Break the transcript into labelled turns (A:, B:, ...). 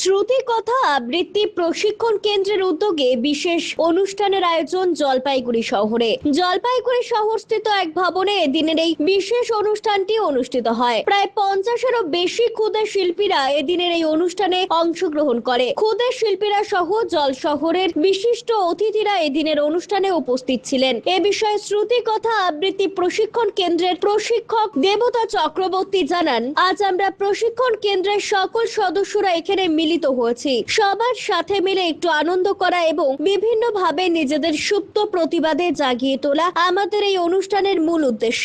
A: শ্রুতি কথা আবৃত্তি প্রশিক্ষণ কেন্দ্রের উদ্যোগে বিশেষ অনুষ্ঠানের আয়োজন জলপাইগুড়ি শহরে। জলপাইগুড়ি শহরস্থিত এক ভবনে এদিনের এই বিশেষ অনুষ্ঠানটি অনুষ্ঠিত হয়। প্রায় পঞ্চাশেরও বেশি ক্ষুদে শিল্পীরা এদিনের এই অনুষ্ঠানে অংশগ্রহণ করে। ক্ষুদে শিল্পীরা সহ জল শহরের বিশিষ্ট অতিথিরা এদিনের অনুষ্ঠানে উপস্থিত ছিলেন। এ বিষয়ে শ্রুতি কথা আবৃত্তি প্রশিক্ষণ কেন্দ্রের প্রশিক্ষক দেবতা চক্রবর্তী জানান, আজ আমরা প্রশিক্ষণ কেন্দ্রের সকল সদস্যরা এখানে মিলিত হয়েছি। সবার সাথে মিলে একটু আনন্দ করা এবং বিভিন্ন ভাবে নিজেদের সুপ্ত প্রতিবাদে জাগিয়ে তোলা আমাদের এই অনুষ্ঠানের মূল উদ্দেশ্য।